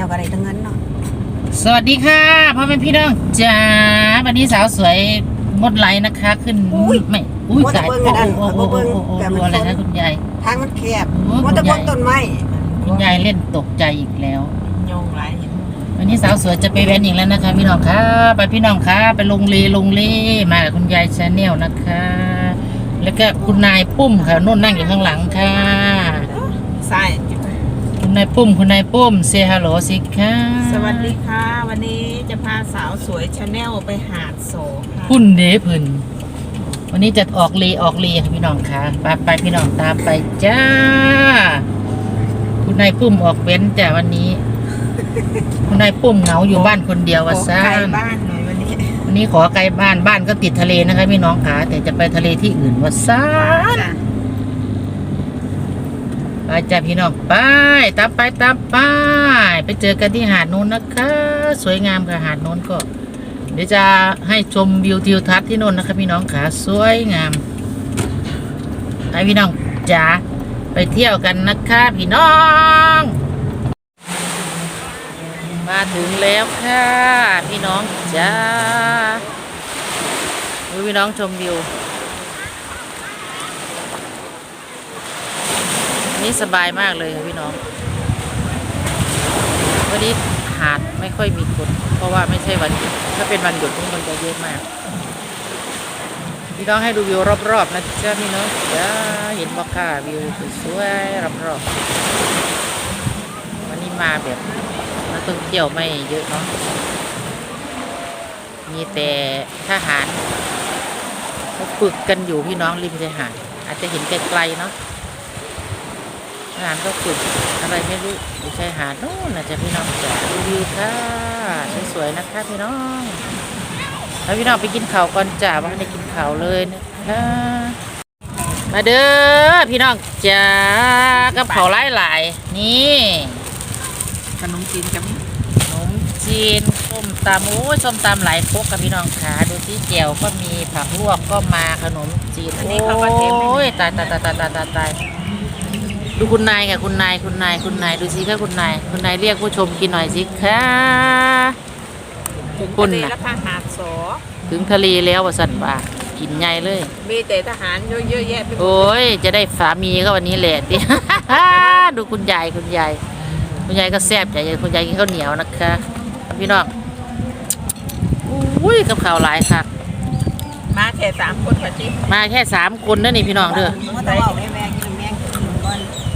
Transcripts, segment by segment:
จ้าก็ได้ทั้งเงินเนาะสวัสดีค่ะพ่อแม่พี่น้องจ้าวันนี้สาวสวยมดไหลนะคะ ขึ้นไม่อุ้ยมัวแต่ตายเบิ่งกันนั่นโอ้โหบ่เบิ่งโอ้โหแต่ดูมันอะไรฝนนะคุณยายทางมันแคบโอ้มันจะคุณเบิ่ยางยต้นไม้คุณยายเล่นตกใจอีกแล้วโยงหลายวันนี้สาวสวยจะไปแว้นอีกแล้วนะคะ พี่น้องคะไปพี่น้องคะไปลงเลลงเลมากับคุณยายชาแนลนะคะ แล้วก็คุณนายปุ้มค่ะนุ่นนั่งอยู่ข้างหลังค่ะใช่ คุณนายปุ้มคุณนายปุ้มเซฮัลโหลสิค่ะสวัสดีค่ะ วันนี้จะพาสาวสวยชาแนลไปหาดโศกค่ะพุ่นเดพึ่นวันนี้จะออกเลออกเลค่ะพี่น้องค่ะไปไปพี่น้องตามไปจ้า คุณนายปุ้มออกเว้นจ้ะวันนี้ คุณนายปุ้มเหงาอยู่บ้านคนเดียววะขอซ่าไกลบ้านหน่อยวันนี้วันนี้ขอไกลบ้านบ้านก็ติดทะเลนะคะพี่น้องค่ะแต่จะไปทะเลที่อื่นวะซ่าจ้ะ ไปจ้ะพี่น้องไปตามไปตามไป ไปเจอกันที่หาดโน้นนะคะ สวยงามค่ะหาดโน้นก็ เดี๋ยวจะให้ชมวิวทิวทัศน์ที่โน่นนะคะ พี่น้องค่ะสวยงามไปพี่น้องจ๋าไปเที่ยวกันนะคะพี่น้อง มาถึงแล้วค่ะ พี่น้องจ๋าดูพี่น้องชมวิว นนี่สบายมากเลยค่ะพี่น้อง วันนี้หาดไม่ค่อยมีคน เพราะว่าไม่ใช่วันหยุดถ้าเป็นวันหยุดนี่มันจะเยอะมาก พี่น้องให้ดูวิวรอบๆนะจ๊ะพี่น้องจ้าเห็นบอกค่ะวิวสวยๆรอบๆวันนี้มาแบบนักท่องเที่ยวไม่เยอะเนาะมีแต่ทหารเขาฝึกกันอยู่พี่น้องริมชายหาดอาจจะเห็นไกลๆเนาะ หารก็ฝึกอะไรไม่รู้อยู่ชายหาดโน่นนะจ๊ะพี่น้องจ๋าดูวิวค่ะสวยๆนะคะพี่น้องแล้วพี่น้องไปกินข้าวก่อนจ้าว่าไม่ได้กินข้าวเลยนะคะมาเด้อพี่น้องจ้ากับข้าวหลายหลายๆนี่ขนมจีนกับขนมจีนส้มตำโอ้ยส้มตำหลายครกกับพี่น้องขาดูที่แจ่วก็มีผักลวกก็มาขนมจีนอันนี้เขาก็เทมให้โอ้ยตายตายตายตายตายตายตาย ดูคุณนายค่ะคุณนายคุณนายคุณนายดูสิค่ะคุณนายคุณนายเรียกผู้ชมกินหน่อยสิค่ะคุณทะเลน่ะและพาหาดโศกถึงทะเลแล้วว่าสันว่ากินใหญ่เลย มีแต่ทหารเยอะๆแยะไปหมดโอ้ยจะได้สามีก็วันนี้แหละดิดูคุณยายคุณยายคุณยายก็แซ่บใจคุณยายกินข้าวเหนียวนะคะพี่น้องอุ้ยกับข้าวหลายค่ะมาแค่สามคนค่ะจิมาแค่สามคนเด้อนี่พี่น้องเด้อ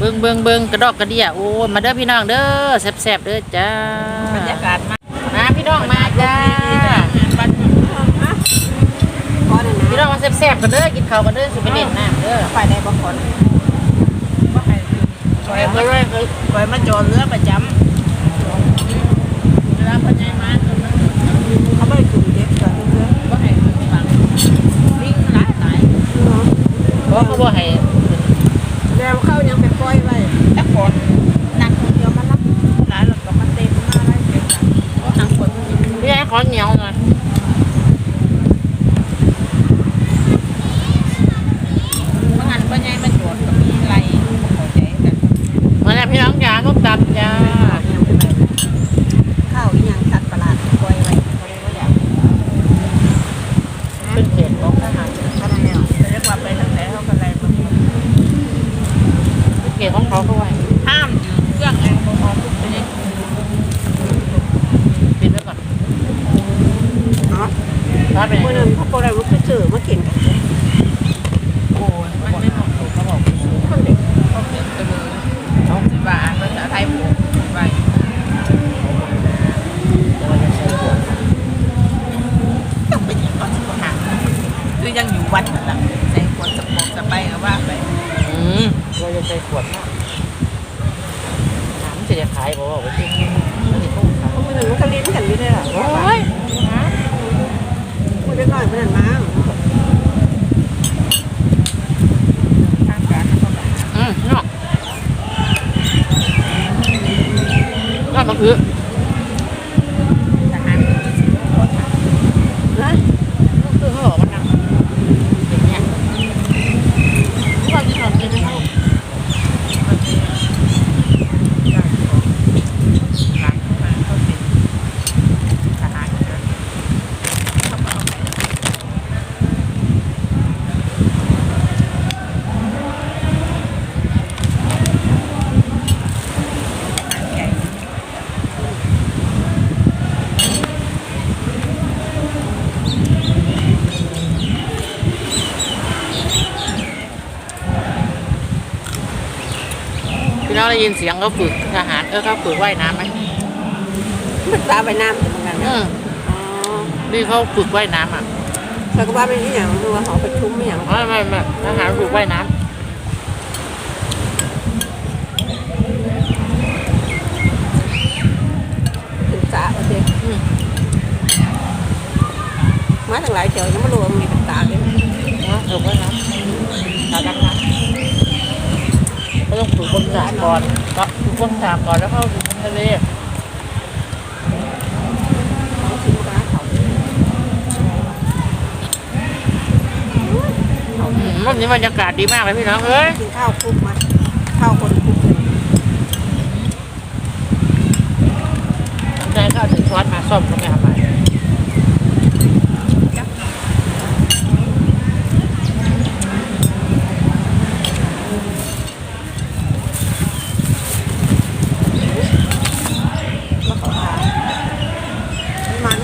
บิงเบิงเบิงกระดอกกระเดี่ยโอ้ยมาเด้อพี่น้องเด้อแซ่บๆเด้อจ้าบรรยากาศมากมาพี่น้องมาจ้าบ้านพอนั่นพี่นะน้องมาแซ่บๆกันเด้อกินข้าวกันเด้อสิไปเล่นน้ำเด้อไปได้บางคนว่าให้คอยมาคอยมาจอดเรือประจำเวลาปัญญามาเขาไม่ได้ขึ้นเด็กกับเรือว่าให้ขึ้นฟังวิ่งหลายหลายเพราะเขาบอกให้ แล้วเข้ายังไปปล่อยไว้แต่คนนักท่องเที่ยวมารับหลายแล้วก็มาเต็มมาอะไรเต็มทางคนพี่ยายขอเหนียวหน่อย บางอันก็ยังมันโดดก็มีไรเข้าใจกัน มาแล้วพี่น้องจ้าลูกตับจ้า ข้าวอีหยังสัตว์ประหลาดปล่อยไว้เขาเลยว่าอยาก เป็นเขตของทหาร เขาได้แล้ว แต่เรียกว่าไปตั้งแต่เขาก็ไรบางที เป็นเขตของเขาด้วย ห้ามยืมเครื่องแอลกอฮอล์ทุกชนิด ปิดไว้ก่อน เนาะ ร้านไปไหน เมื่อนั้นเขาก็ได้รู้ไปซื้อมากินกัน โอ้ยมันไม่เหมาะสม เขาบอก คนเด็ก เขาเขียนกันเลยเขาสิว่าอ่านภาษาไทยผูกไว้ จะว่าจะใช้ขวด ต้องไปอย่างก็สิบหาคือยังอยู่ วัดนั่นแหละใส่ขวดสปองสไปก็ว่าไปอืมว่าจะใช้ขวดมากถามจะจะขายบอกว่าจริงแล้วนี่เขาขายเมื่อนั้นมันก็ลิ้นกันไม่ได้หรอโอ้ยพูดได้น้อยเมื่อนั้นมาทางการเขาแบบอืมเนาะก็มันคือ ทหารมีสิบคน นะ คือเขาบอกมันดังอย่างเงี้ยว่าที่เรากินไม่ถูก หลาย องได้ ยินเสียงเขาฝึกทหารเออเขาฝึกว่ายน้ำไหมมันตาไปน้ำเหมือนกันอืนะมอ๋อนี่เขาฝึกว่ายน้ำอะแล้วก็ว่าเป็นที่อย่างคือว่าเขาประชุมไม่อย่างไม่ไม่ไม่ทหารฝึกว่ายน้ถึงสาโอเคำอืมมาทั้งหลายเที่ยวยังไม่รวมมีเป็นตาเลยนะฝึกว่ายน้ำตาดำน้ำเขาต้องฝึกบนสระก่อนก็ฝึกบนสระก่อนแล้วเข้าถึงทะเลเขาชิมกาเขาอืมวันนี้บรรยากาศดีมากเลยพี่น้องเอ้ยกินข้าวคลุกมาข้าวคนคลุกเลยนายก็เอาถึงช้อนมาส้มก็ไม่เอาไปมาขอทานมัน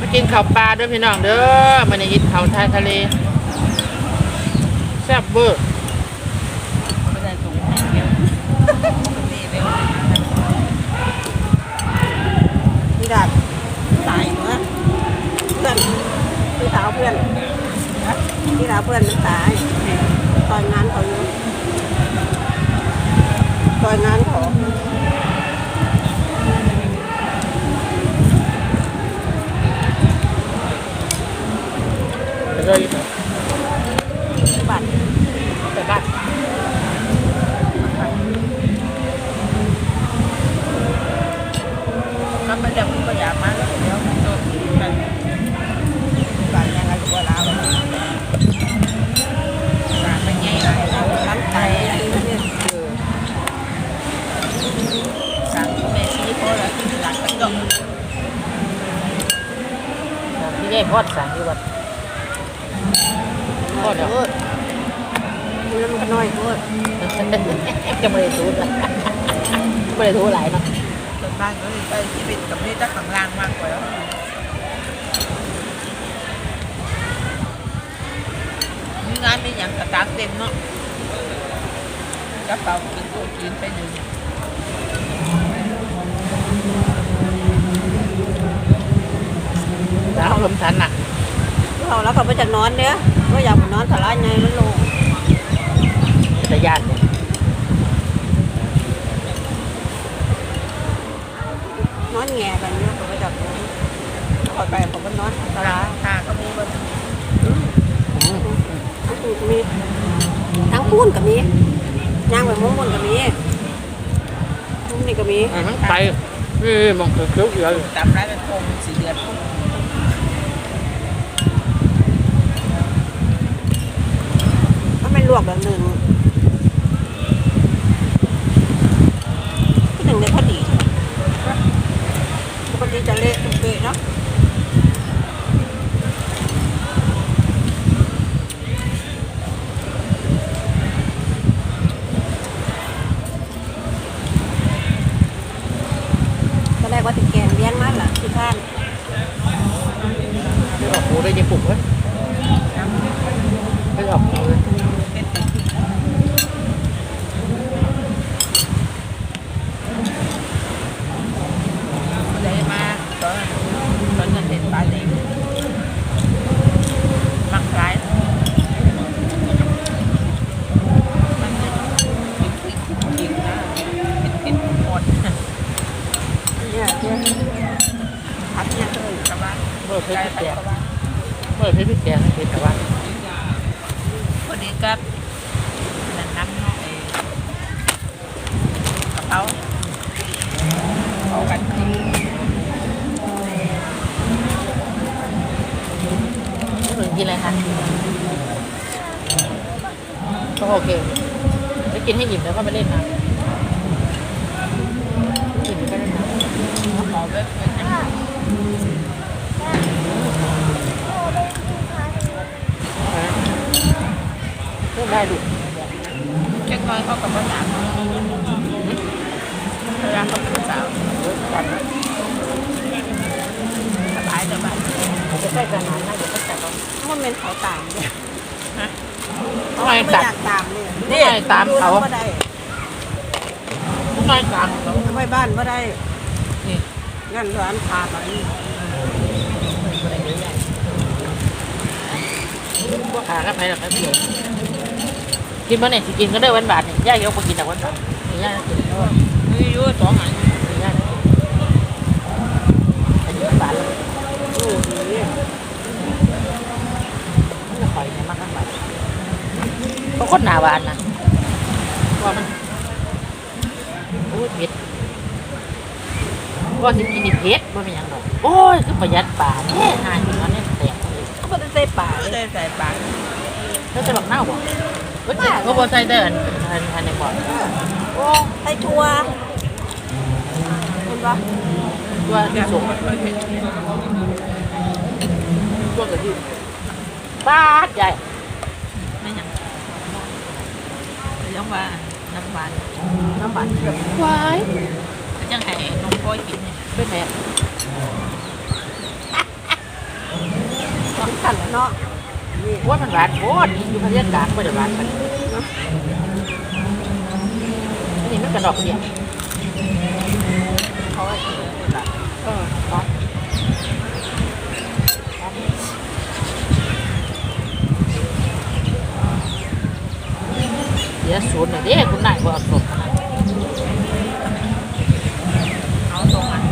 มากิน ข้าวปลาด้วยพี่น้องเด้อมันยินข้าวทายทะเลแซ่บเวอร์ไม่ด้ส่งให้เดียวนี่ดาบตายเนาะเพื่อนพี่สาวเพื่อนพี่สาวเพื่อนมันตายตอนงานเขาอยู่ตอนงานเขา ไปเลย บัตร ไปบ้าน ก็ไม่ได้ก็อยากมาแล้วเดี๋ยวมันโดนกันกันยังไงก็ลาไปการไปใหญ่ไรเรา ร้านไก่อะไรเนี่ย สั่งเมซี่พอแล้วหลังก็จบ ที่ได้พอดสั่งที่วัดพอดเดี๋ยว เออมันก็น้อยเออ จะไม่ได้ทูดละ ไม่ได้ทูดหลายเนาะส่วนบ้านก็เลยไปชีวิตกับนี่ตั้งข้างล่างมากกว่ามีงานมีอย่างกระตักเต็มเนาะกระเป๋ากินตัวกินไปหนึ่งดาวลมทันน่ะเราแล้วก็ไปจะนอนเนี่ยก็อยากนอนสลายไงมันลงแต่ญาติเนี่ย นอนแง่กันเนี่ยก็ไปจับคอยไปผมก็นอนสลาตาก็มีบนทั้งตูก็มีทั้งปูนก็มีย่างไปมุ้งบนก็มีมุ้งนี่ก็มีมันไปนี่มองคือคิ้วเยอะตามร้านเป็นโคมสี่เดือนมันเป็นลวกแบบหนึ่งที่หนึ่งได้พอดีปกติจะเละตุ้มเปะเนาะก็แรกว่าติดแกงเลี้ยงมันล่ะที่ข้าง ไม่ออกหูได้ยังปลุกเว้ยไม่ออกหูเลย เลยมาตอนตอนนั้นเห็นปลาเล็กมักร้ายมันจะผิดผิดผิดนะผิดผิดหมด เนี่ยเพื่อนพัดเนี่ยเลย ชาวบ้าน เมื่อเพช ไกล ร ไป แก่ ชาวบ้าน เมื่อเพชรแก่เพชรแต่ว่า พอดีก็นั่นน้ำเนาะเองกระเพราเอากันกิน หรือ กินอะไรคะก็โอเคจะกินให้อิ่มแล้วก็ไปเล่นน้ำอิ่มก็เล่นน้ำหอมเลยเป็นยังไงเล่นได้ดูเล็กน้อยเขากับภาษาเวลาเขาเป็นสาวจัดนะสบายสบายจะใกล้กันนานน่าจะต้องจัดเอา มันเป็นเขาต่างเนี่ยฮะทำไมไม่ตัด อยากตามเลยนี่ตามเขา ดูแล้วบ่ได้ทำไมกลางเขาทำไมบ้านบ่ได้นี่งั้นร้านพาไปพวกขาก็ไปแล้วครับพี่กินมาเนี่ยสิกินก็ได้วันบาทเนี่ยย่าเยอะกว่ากินแต่วันบาทนี่ย่ากินแล้วมีอยู่สองอัน นี่ย่าอันนี้บาทแล้ว โอ้ดี มันจะคอยเนี่ยมากทั้งบาท เขาคนหนาหวานนะว่ามันโอ้ยเผ็ดว่าสิกินนี่เผ็ดว่าเป็นหยังดอกโอ้ยคือประหยัดป่าแน่หายอยู่แล้วเนี่ยแตกเลยเขาบ่ได้ใส่ปลาก็เลยได้ใส่ปากเขาจะหลอกเน่าบ่ก็จริงเขาบอกใส่ได้อันอันอันในบ่อโอ้ใส่ชัวเห็นปะตัวที่แบบส่งมันเคยเห็นตัวกระดิ่งบ้าดใหญ่ ไม่หยัง ยังว่าน้ำหวานน้ำมันเกือบควายยังให้นมก้อยกินเนี่ยเป็นแม่สำคัญเนาะนี่ว่ามันหวานโคตรอยู่พัทยากลางไม่ได้หวานมันอันนี้มันกระดอกเดียวเขาไอ้ที่เป็นแบบ เออเนาะ เยศูนย์หน่อยเด้คุณนายบอกสดขนาดเอาสองอัน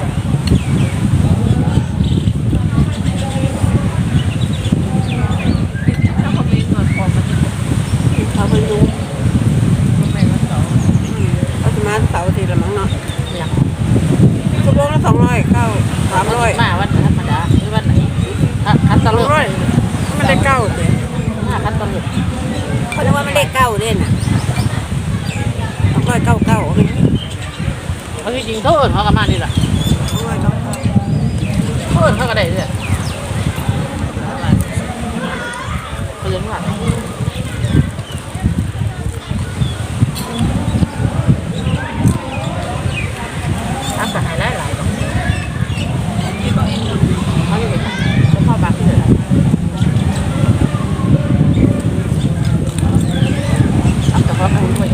ถ้าเขามีเงินพอมันจะเอาไปดูไม่ละมาเสาร์อาทีละมั้งเนาะเนี่ยทุกโลละสองร้อยเข้าสามร้อยมาวันธรรมดาหรือวันไหนถ้าคัดตะสองเลิกร้อยมันได้เก้าเลยถ้าคัดตะเลิกเขาเรียกว่ามันได้เก้าเด่นอะ ร้อยเก้าเก้าเขาจริงเขาเอิญเขากันมานี่แหละสองร้อยเก้าเก้าเขาเอิญเขาก็ได้เลยเขาเลี้ยงหลานน้ำก็หายหลายหลาย ที่เขาเอง เขาอยู่เขาเข้าบางที่เลยน้ำแต่ว่าเขาด้วย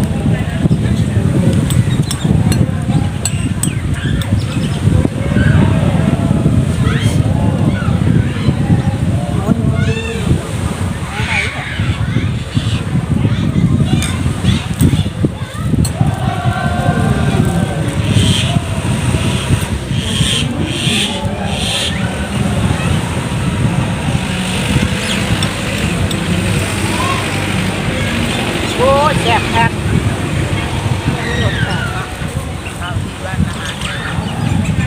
โอ้ยแซ่บแท้ ข้าวที่บ้านอาหาร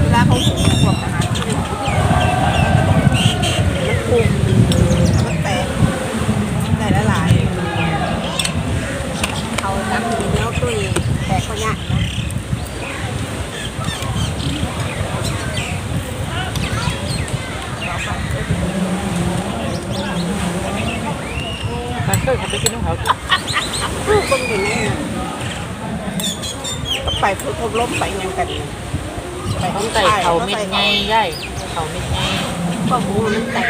เวลาเขาหุงพวกอาหารที่มันคุมมันแตกได้ละหลายเขาตั้งมีเนื้อตุ้ยแตกเขาเนี่ยนะ มันเคยทำไปกินของเขา ลูกต้องอยู่ในนั้นก็ไปพุทธล้มไปยังกันไป เขา ที่ ใส่ ค่ย เขาเม็ดไงย่าย เขาเม็ดไงก็หูมันแตก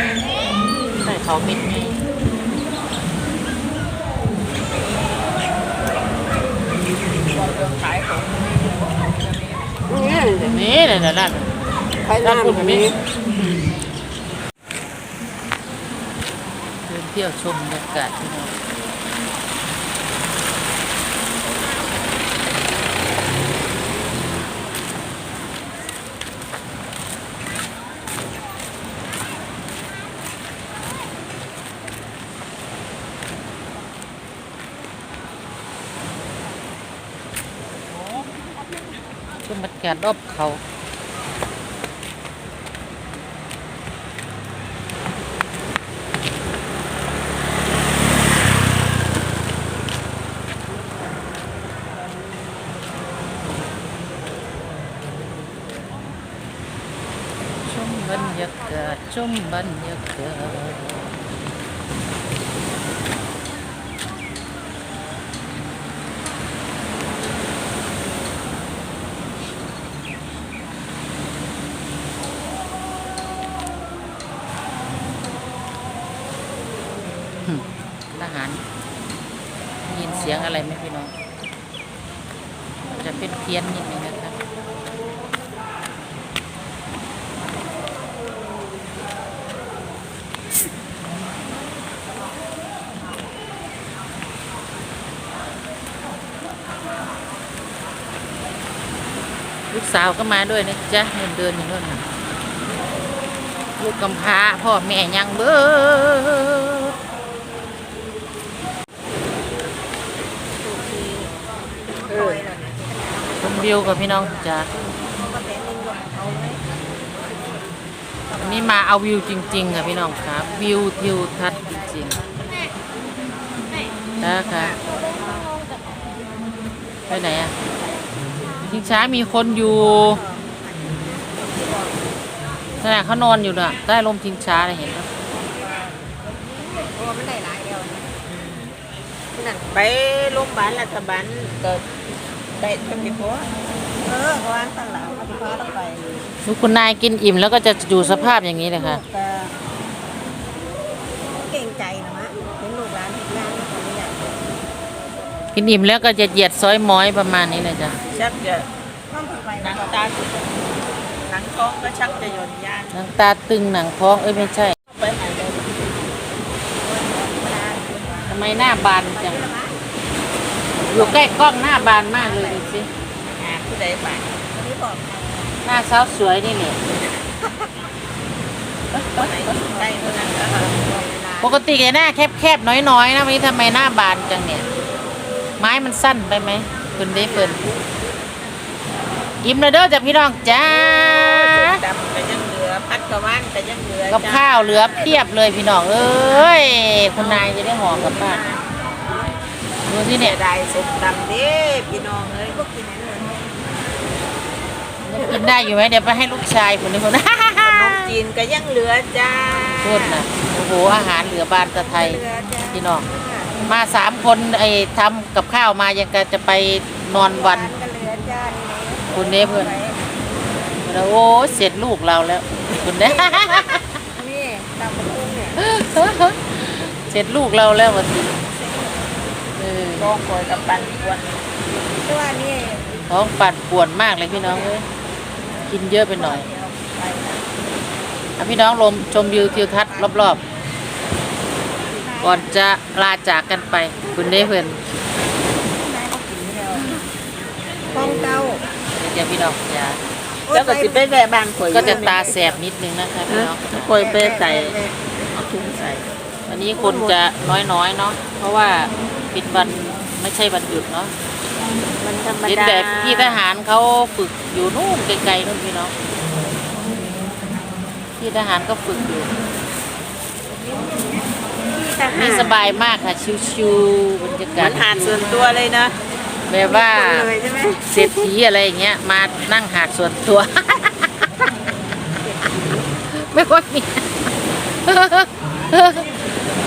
ใส่เขาเม็ดไงขายของนี่นี่เลยนนั่นไปน้ำแบบนี้เดินเที่ยวชมบรรยากาศที่นี่ ชมบรรยากาศรอบเขาชมบรรยากาศชมบรรยากาศ ทหารยินเสียงอะไรไหมพี่น้อง จะเป็นเพี้ยนนิดนึงนะครับลูกสาวก็มาด้วยนะจ๊ะเดินเดินอยู่นู่นน่ะลูกกำพร้าพ่อแม่ยังเบิดเออ ชม วิวกับพี่น้องจ้ะก็แต่นึงก็เอาไว้วันนี้มาเอาวิวจริงๆค่ะพี่น้องครับ วิวทิวทัศน์จริงๆนะคะไปไหนอะชิงช้ามีคนอยู่ขณะเขานอนอยู่น่ะใต้ลมชิงช้าเลยเห็นไหมเพราะว่ามันได้ายแล้วนะนั่นไปโรงพยาบาลรัฐบาลก็ ได้ทำดีพอเออเขาวางตลาดเขาพาเราไปลูกคุณนายกินอิ่มแล้วก็จะอยู่สภาพอย่างนี้เลยค่ะ ก็เก่งใจนะมะเป็นลูกหลานที่งานของใหญ่กินอิ่มแล้วก็จะเหยียดซอยม้อยประมาณนี้เลยจ้ะชักจะต้องไปหนังตาหนังท้องก็ชักจะหย่อนยานหนังตาตึงหนังท้องเอ้ยไม่ใช่ไปไหนเลยทำไมหน้าบานจัง อยู่ใกล้กล้องหน้าบานมากเลยดูสิหาผู้ใดไปนี่บอกหน้าสาวสวยนี่เนี่ยผู้ไหนอยู่ใกล้คนนั้นก็ปกติแกหน้าแคบๆน้อยๆนะวันนี้ทำไมหน้าบานจังเนี่ย ไม้มันสั้นไปไหมเพิ่นได้เพิ่นอิ่มแล้วเด้อจ้ะพี่น้องจ้าดำก็ยังเหลือพัดกระว่านก็ยังเหลือกับข้าวเหลือเพียบเลยพี่น้องเอ้ยคุณนายจะได้หอมกลับบ้าน ดูที่เสีเนี่ยยดายสมดำเด้พี่น้องเอ้ยพวกกินนั้นเลยยังกินได้อยู่ไหมเดี๋ยวไปให้ลูกชายคนนี้คนขนมจีนก็ยังเหลือจ้าพูดนะโอ้โหอาหารเหลือบานตะไทยเรือจ้าพี่น้องมาสามคนไอ้ทำกับข้าวมายังก็จะไปนอนวันก็เรือจ้านี่นะคุณเด้เพื่อนแล้วโอ้เสร็จลูกเราแล้วคุณเด้นี่ตำบักหุ่งเนี่ยเสร็จลูกเราแล้ววันนี้เออลองคอยกับปันกวนตัวนี่ท้องปั่นป่วนมากเลยพี่น้องเอ้ยกินเยอะไปหน่อยอะพี่น้องลมชมวิวทิวทัศน์รอบๆ ก่อนจะลาจากกันไป คุณเด้เพื่อนป้องเก้าเดี๋ยวพี่น้องจะแล้วก็สิไปแวะบ้านข่อยก็จะตาแสบนิดนึงนะคะพี่น้องข่อยไปใส่เอาถุงใส่วันนี้คนจะน้อยๆเนาะเพราะว่า ปิดวันไม่ใช่วันหยุดเนาะมันธรรมเห็นดาแบบพี่ทหารเขาฝึกอยู่นู่นไกลๆนู่นพี่น้องพี่ทหารก็ฝึกอยู่นี่สบายมากค่ะชิวๆบรรยากามัศนหาดส่วนตัวเลยนะแบบว่าเลยใช่ไหมเศรษฐีอะไรอย่างเงี้ยมานั่งหาดส่วนตัว ไม่ค่อยมี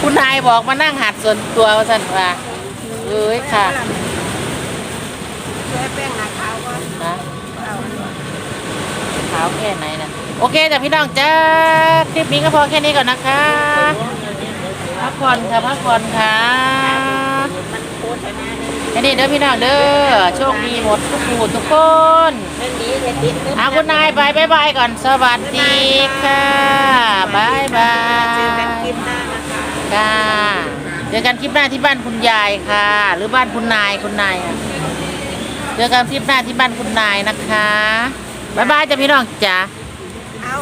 คุณนายบอกมานั่งหาดส่วนตัวว่าสันว่า เอ้ยค่ะช่วยแป้งหนาขาวก็นะเอาขาวแค่ไหนนะโอเคจ้ะพี่น้องจ้าคลิปนี้ก็พอแค่นี้ก่อนนะคะพักผ่อนค่ะพักผ่อนค่ะมันโคตรนะแค่นี้เด้อพี่น้องเด้อโชคดีหมดทุกหมู่ทุกคนเรื่องนี้เลยติดอาคุณนายบายบายบายก่อนสวัสดีค่ะบายบาเจอกันคลิยปหน้านะคะค่ะ เจอกันคลิปหน้าที่บ้านคุณยายค่ะ หรือบ้านคุณนายคุณนายอะเจอกันคลิปหน้าที่บ้านคุณนายนะคะบายบายจ้ะพี่น้องจ้าเอา